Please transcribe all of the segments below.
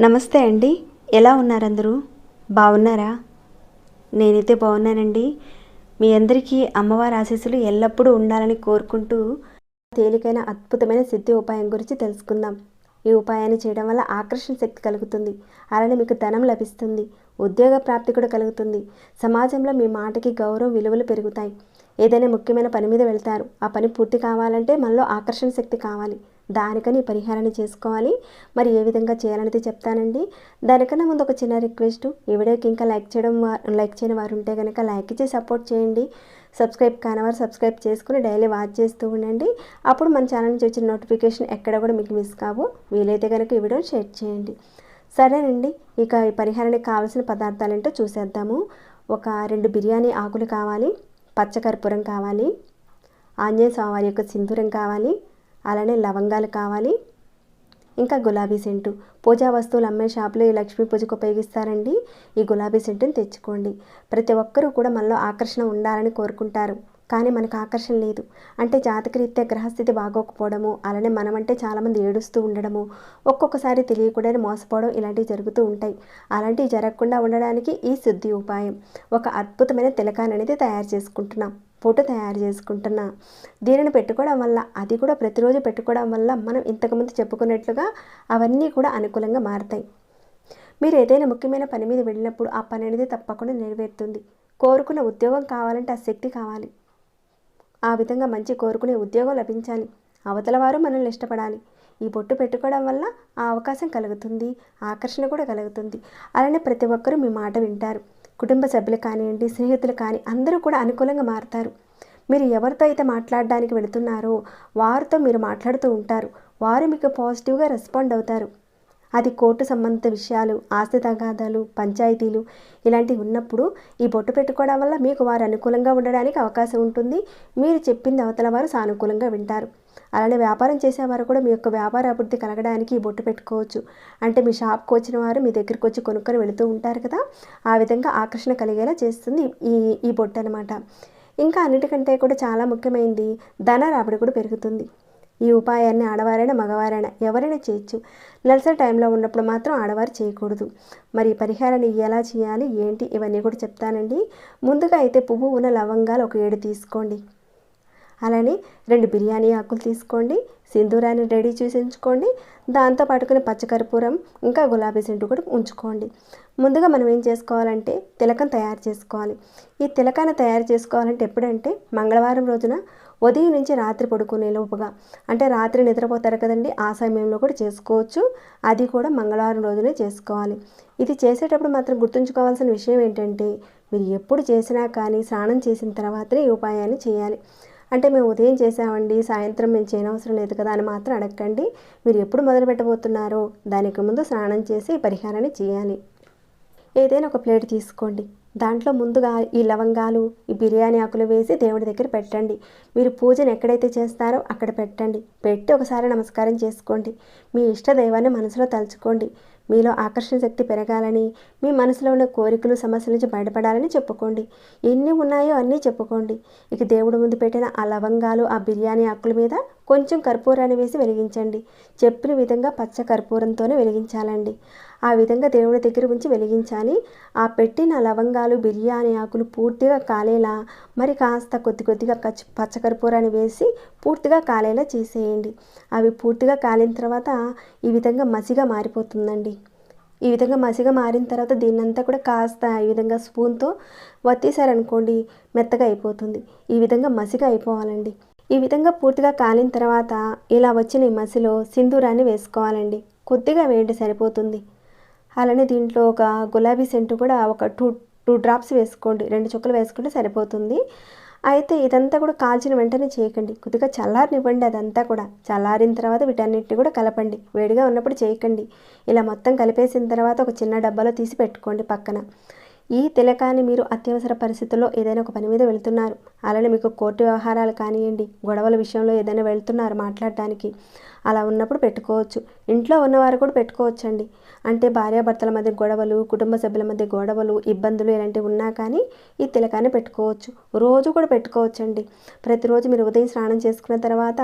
నమస్తే అండి. ఎలా ఉన్నారు అందరూ బాగున్నారా? నేనైతే బాగున్నానండి. మీ అందరికీ అమ్మవారి ఆశీస్సులు ఎల్లప్పుడూ ఉండాలని కోరుకుంటూ తేలికైన అద్భుతమైన సిద్ధి ఉపాయం గురించి తెలుసుకుందాం. ఈ ఉపాయాన్ని చేయడం వల్ల ఆకర్షణ శక్తి కలుగుతుంది. అలానే మీకు ధనం లభిస్తుంది. ఉద్యోగ ప్రాప్తి కూడా కలుగుతుంది. సమాజంలో మీ మాటకి గౌరవం విలువలు పెరుగుతాయి. ఏదైనా ముఖ్యమైన పని మీద వెళ్తారు. ఆ పని పూర్తి కావాలంటే మనలో ఆకర్షణ శక్తి కావాలి. దానికని పరిహారాన్ని చేసుకోవాలి. మరి ఏ విధంగా చేయాలనేది చెప్తానండి. దానికన్నా ముందు ఒక చిన్న రిక్వెస్ట్. ఈ వీడియోకి ఇంకా లైక్ చేయడం లైక్ చేయని వారు ఉంటే కనుక లైక్ ఇచ్చి సపోర్ట్ చేయండి. సబ్స్క్రైబ్ కానివారు సబ్స్క్రైబ్ చేసుకుని డైలీ వాచ్ చేస్తూ ఉండండి. అప్పుడు మన ఛానల్ నుంచి వచ్చిన నోటిఫికేషన్ ఎక్కడ కూడా మీకు మిస్ కావు. వీలైతే కనుక ఈ వీడియో షేర్ చేయండి. సరేనండి ఇక ఈ పరిహారానికి కావాల్సిన పదార్థాలు ఏంటో చూసేద్దాము. ఒక రెండు బిర్యానీ ఆకులు కావాలి పచ్చకర్పూరం కావాలి ఆంజనేయ స్వామివారి యొక్క సింధూరం కావాలి అలానే లవంగాలు కావాలి ఇంకా గులాబీ సెంటు. పూజా వస్తువులు అమ్మే షాపులో ఈ లక్ష్మీ పూజకు ఉపయోగిస్తారండి. ఈ గులాబీ సెంటుని తెచ్చుకోండి. ప్రతి ఒక్కరూ కూడా మనలో ఆకర్షణ ఉండాలని కోరుకుంటారు. కానీ మనకు ఆకర్షణ లేదు. అంటే జాతకరీత్యా గ్రహస్థితి బాగోకపోవడము అలానే మనమంటే చాలామంది ఏడుస్తూ ఉండడము ఒక్కొక్కసారి తెలియకుండానే మోసపోవడం ఇలాంటివి జరుగుతూ ఉంటాయి. అలాంటివి జరగకుండా ఉండడానికి ఈ శుద్ధి ఉపాయం. ఒక అద్భుతమైన తిలకాన్ని అనేది తయారు చేసుకుంటున్నాం. ఫోటో తయారు చేసుకుంటున్నా. దీనిని పెట్టుకోవడం వల్ల అది కూడా ప్రతిరోజు పెట్టుకోవడం వల్ల మనం ఇంతకుముందు చెప్పుకున్నట్లుగా అవన్నీ కూడా అనుకూలంగా మారతాయి. మీరు ఏదైనా ముఖ్యమైన పని మీద వెళ్ళినప్పుడు ఆ పని అనేది తప్పకుండా నెరవేరుతుంది. కోరుకున్న ఉద్యోగం కావాలంటే ఆ శక్తి కావాలి. ఆ విధంగా మంచి కోరుకునే ఉద్యోగం లభించాలి. అవతల వారు మనల్ని ఇష్టపడాలి. ఈ బొట్టు పెట్టుకోవడం వల్ల ఆ అవకాశం కలుగుతుంది ఆకర్షణ కూడా కలుగుతుంది. అలానే ప్రతి ఒక్కరూ మీ మాట వింటారు. కుటుంబ సభ్యులు కానివ్వండి స్నేహితులు కానీ అందరూ కూడా అనుకూలంగా మారుతారు. మీరు ఎవరితో అయితే మాట్లాడడానికి వెళుతున్నారో వారితో మీరు మాట్లాడుతూ ఉంటారు. వారు మీకు పాజిటివ్గా రెస్పాండ్ అవుతారు. అది కోర్టు సంబంధిత విషయాలు ఆస్తి తగాదాలు పంచాయతీలు ఇలాంటివి ఉన్నప్పుడు ఈ బొట్టు పెట్టుకోవడం వల్ల మీకు వారు అనుకూలంగా ఉండడానికి అవకాశం ఉంటుంది. మీరు చెప్పింది అవతల వారు సానుకూలంగా వింటారు. అలానే వ్యాపారం చేసేవారు కూడా మీ యొక్క వ్యాపార అభివృద్ధి కలగడానికి ఈ బొట్టు పెట్టుకోవచ్చు. అంటే మీ షాప్కి వచ్చిన వారు మీ దగ్గరికి వచ్చి కొనుక్కొని వెళుతూ ఉంటారు కదా. ఆ విధంగా ఆకర్షణ కలిగేలా చేస్తుంది ఈ ఈ బొట్టు అనమాట ఇంకా అన్నిటికంటే కూడా చాలా ముఖ్యమైనది ధన రాబడి కూడా పెరుగుతుంది. ఈ ఉపాయాన్ని ఆడవారైనా మగవారైనా ఎవరైనా చేయొచ్చు. నెలసరి టైంలో ఉన్నప్పుడు మాత్రం ఆడవారు చేయకూడదు. మరి పరిహారాన్ని ఎలా చేయాలి ఏంటి ఇవన్నీ కూడా చెప్తానండి. ముందుగా అయితే పువ్వు ఉన్న లవంగాలు ఒక ఏడు తీసుకోండి. అలానే రెండు బిర్యానీ ఆకులు తీసుకోండి సింధూరాన్ని రెడీ చేసి ఉంచుకోండి దాంతో పాటుకుని పచ్చకర్పూరం ఇంకా గులాబీ సెంటు కూడా ఉంచుకోండి. ముందుగా మనం ఏం చేసుకోవాలంటే తిలకం తయారు చేసుకోవాలి. ఈ తిలకాన్ని తయారు చేసుకోవాలంటే ఎప్పుడంటే మంగళవారం రోజున ఉదయం నుంచి రాత్రి పడుకునే లోపుగా. అంటే రాత్రి నిద్రపోతారు కదండి ఆ సమయంలో కూడా చేసుకోవచ్చు. అది కూడా మంగళవారం రోజునే చేసుకోవాలి. ఇది చేసేటప్పుడు మాత్రం గుర్తుంచుకోవాల్సిన విషయం ఏంటంటే మీరు ఎప్పుడు చేసినా కానీ స్నానం చేసిన తర్వాతనే ఈ ఉపాయాన్ని చేయాలి. అంటే మేము ఉదయం చేసామండి సాయంత్రం మేము చేయనవసరం లేదు కదా అని మాత్రం అడగండి మీరు ఎప్పుడు మొదలు పెట్టబోతున్నారో దానికి ముందు స్నానం చేసి పరిహారాన్ని చేయాలి. ఏదైనా ఒక ప్లేట్ తీసుకోండి. దాంట్లో ముందుగా ఈ లవంగాలు ఈ బిర్యానీ ఆకులు వేసి దేవుడి దగ్గర పెట్టండి. మీరు పూజను ఎక్కడైతే చేస్తారో అక్కడ పెట్టండి. పెట్టి ఒకసారి నమస్కారం చేసుకోండి. మీ ఇష్ట దైవాన్ని మనసులో తలుచుకోండి. మీలో ఆకర్షణ శక్తి పెరగాలని మీ మనసులో ఉన్న కోరికలు సమస్యల నుంచి బయటపడాలని చెప్పుకోండి. ఎన్ని ఉన్నాయో అన్నీ చెప్పుకోండి. ఇక దేవుడు ముందు పెట్టిన ఆ లవంగాలు ఆ బిర్యానీ ఆకుల మీద కొంచెం కర్పూరాన్ని వేసి వెలిగించండి. చెప్పిన విధంగా పచ్చ కర్పూరంతోనే వెలిగించాలండి. ఆ విధంగా దేవుడి దగ్గర ఉంచి వెలిగించాలి. ఆ పెట్టిన లవంగాలు బిర్యానీ ఆకులు పూర్తిగా కాలేలా మరి కాస్త కొద్ది కొద్దిగా పచ్చ పచ్చకర్పూరాన్ని వేసి పూర్తిగా కాలేలా చేసేయండి. అవి పూర్తిగా కాలిన తర్వాత ఈ విధంగా మసిగా మారిపోతుందండి. ఈ విధంగా మసిగా మారిన తర్వాత దీన్నంతా కూడా కాస్త ఈ విధంగా స్పూన్తో వత్తేసారనుకోండి మెత్తగా అయిపోతుంది. ఈ విధంగా మసిగా అయిపోవాలండి. ఈ విధంగా పూర్తిగా కాలిన తర్వాత ఇలా వచ్చిన ఈ మసిలో సింధూరాన్ని వేసుకోవాలండి. కొద్దిగా వేయండి సరిపోతుంది. అలానే దీంట్లో ఒక గులాబీ సెంటు కూడా ఒక టూ టూ డ్రాప్స్ వేసుకోండి. రెండు చుక్కలు వేసుకుంటే సరిపోతుంది. అయితే ఇదంతా కూడా కాల్చిన వెంటనే చేయకండి. కొద్దిగా చల్లారనివ్వండి అదంతా కూడా. చల్లారిన తర్వాత వీటన్నిటిని కూడా కలపండి. వేడిగా ఉన్నప్పుడు చేయకండి. ఇలా మొత్తం కలిపేసిన తర్వాత ఒక చిన్న డబ్బాలో తీసి పెట్టుకోండి పక్కన. ఈ తిలకాన్ని మీరు అత్యవసర పరిస్థితుల్లో ఏదైనా ఒక పని మీద వెళ్తున్నారు. అలానే మీకు కోర్టు వ్యవహారాలు కానివ్వండి గొడవల విషయంలో ఏదైనా వెళ్తున్నారు మాట్లాడడానికి. అలా ఉన్నప్పుడు పెట్టుకోవచ్చు. ఇంట్లో ఉన్నవారు కూడా పెట్టుకోవచ్చండి. అంటే భార్యాభర్తల మధ్య గొడవలు కుటుంబ సభ్యుల మధ్య గొడవలు ఇబ్బందులు ఇలాంటివి ఉన్నా కానీ ఈ తిలకాన్ని పెట్టుకోవచ్చు. రోజు కూడా పెట్టుకోవచ్చండి. ప్రతిరోజు మీరు ఉదయం స్నానం చేసుకున్న తర్వాత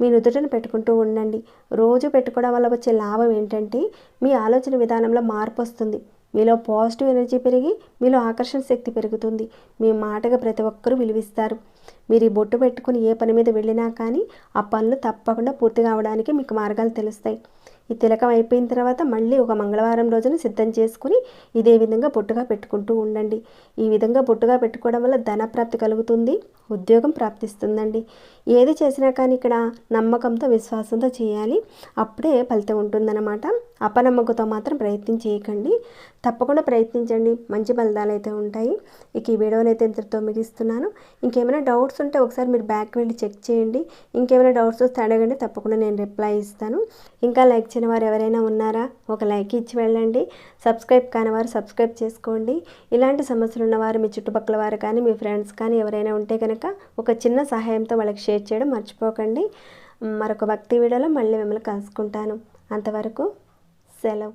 మీ నుదుటను పెట్టుకుంటూ ఉండండి. రోజు పెట్టుకోవడం వల్ల వచ్చే లాభం ఏంటంటే మీ ఆలోచన విధానంలో మార్పు వస్తుంది. మీలో పాజిటివ్ ఎనర్జీ పెరిగి మీలో ఆకర్షణ శక్తి పెరుగుతుంది. మీ మాటగా ప్రతి ఒక్కరూ విలువిస్తారు. మీరు ఈ బొట్టు పెట్టుకుని ఏ పని మీద వెళ్ళినా కానీ ఆ పనులు తప్పకుండా పూర్తి కావడానికి మీకు మార్గాలు తెలుస్తాయి. ఈ తిలకం అయిపోయిన తర్వాత మళ్ళీ ఒక మంగళవారం రోజున సిద్ధం చేసుకుని ఇదే విధంగా బొట్టుగా పెట్టుకుంటూ ఉండండి. ఈ విధంగా బొట్టుగా పెట్టుకోవడం వల్ల ధన ప్రాప్తి కలుగుతుంది ఉద్యోగం ప్రాప్తిస్తుందండి. ఏది చేసినా కానీ ఇక్కడ నమ్మకంతో విశ్వాసంతో చేయాలి. అప్పుడే ఫలితం ఉంటుందన్నమాట. అపనమ్మకంతో మాత్రం ప్రయత్నం చేయకండి. తప్పకుండా ప్రయత్నించండి. మంచి ఫలితాలు అయితే ఉంటాయి. ఇక ఈ వీడియోని అయితే ఇంతటితో మిగిస్తున్నాను. ఇంకేమైనా డౌట్స్ ఉంటే ఒకసారి మీరు బ్యాక్ వెళ్ళి చెక్ చేయండి. ఇంకేమైనా డౌట్స్ వస్తే అడగండి. తప్పకుండా నేను రిప్లై ఇస్తాను. ఇంకా లైక్ చేయని వారు ఎవరైనా ఉన్నారా? ఒక లైక్ ఇచ్చి వెళ్ళండి. సబ్స్క్రైబ్ కాని వారు సబ్స్క్రైబ్ చేసుకోండి. ఇలాంటి సమస్యలు ఉన్నవారు మీ చుట్టుపక్కల వారు కానీ మీ ఫ్రెండ్స్ కానీ ఎవరైనా ఉంటే కనుక ఒక చిన్న సహాయంతో వాళ్ళకి షేర్ చేయడం మర్చిపోకండి. మరొక భక్తి వీడియోలో మళ్ళీ మిమ్మల్ని కలుసుకుంటాను. అంతవరకు సెలవు